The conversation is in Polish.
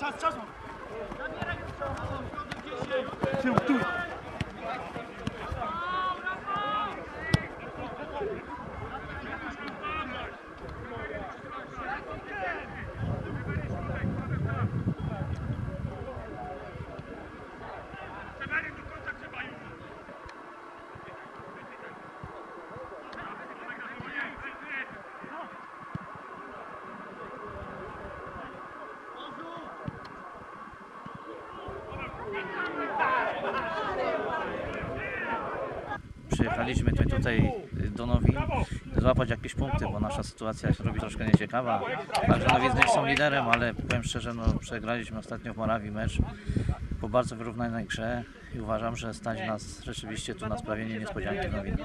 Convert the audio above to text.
Czas, czas. Zabieraj w środek, gdzieś Przyjechaliśmy tutaj, tutaj do Nowi złapać jakieś punkty, bo nasza sytuacja się robi troszkę nieciekawa. Także Nowizny są liderem, ale powiem szczerze, no, przegraliśmy ostatnio w Morawii mecz po bardzo wyrównanej grze i uważam, że stać nas rzeczywiście tu na sprawienie niespodzianki w Nowinie.